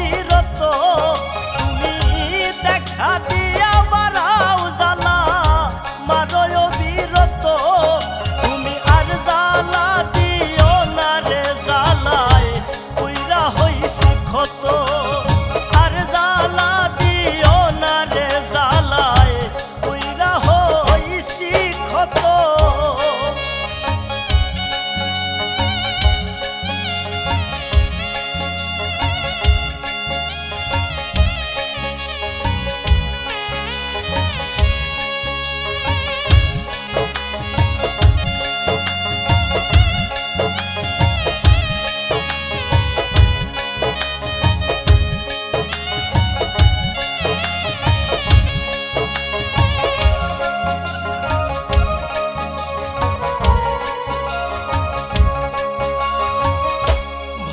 চিরত তুমি দেখা দিয়ে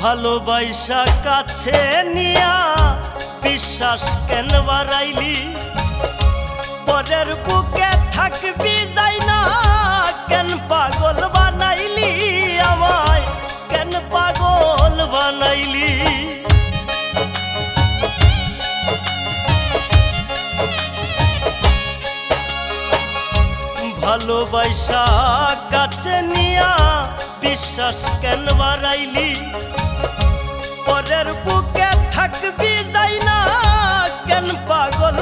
ভালোবাসা কাছে নিয়া বিশ্বাস কেন বাড়াইলি? পরের বুকে থাকবি যাই না, কেন পাগল বানাইলি আমায়? কেন পাগল বানাইলি? ভালোবাসা কাছে নিয়া বিশ্বাস কেন বাড়াইলি? পরের বুকে থাকবি যাই না কেন পাগল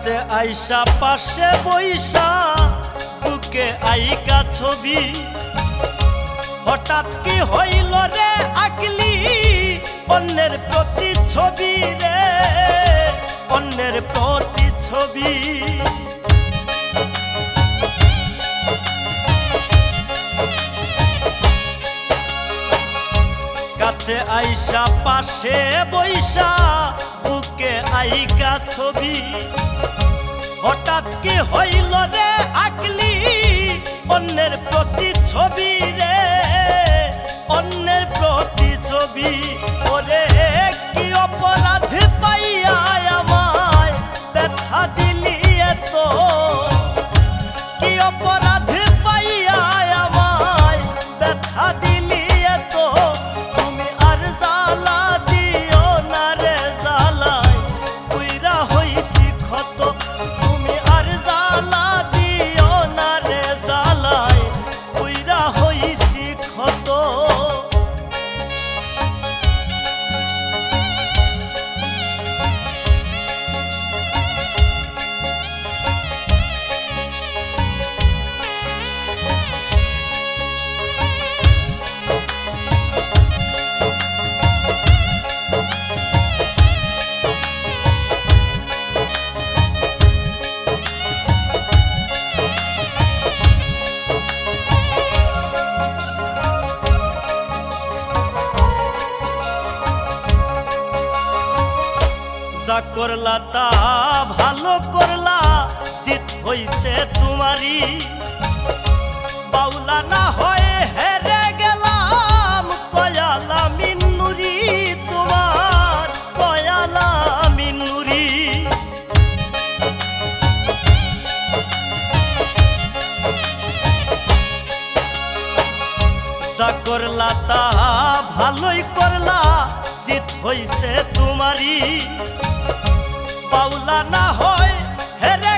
কাছে আইসা পাশে বইসা, বুকে আইকা ছবি। হঠাৎ কি হইল রে আকলি অন্যের প্রতি ছবি রে, অন্যের প্রতি ছবি। কাছে আইসা পাশে বইসা, বুকে আইকা ছবি। হঠাৎ কি হইল রে আকলি অন্যের প্রতি ছবি রে অন্যের প্রতি ছবি ওরে করলা তা ভালো করলা, জিত হইছে তোমারই। বাউলা না হয়ে হেরে গেলাম, কয়ালা মিন্নুরি তোমার, কয়ালা মিন্নুরি। যা করলা তা ভালোই করলা, জিত হইছে তোমারই। পাউলা না হয় হেরে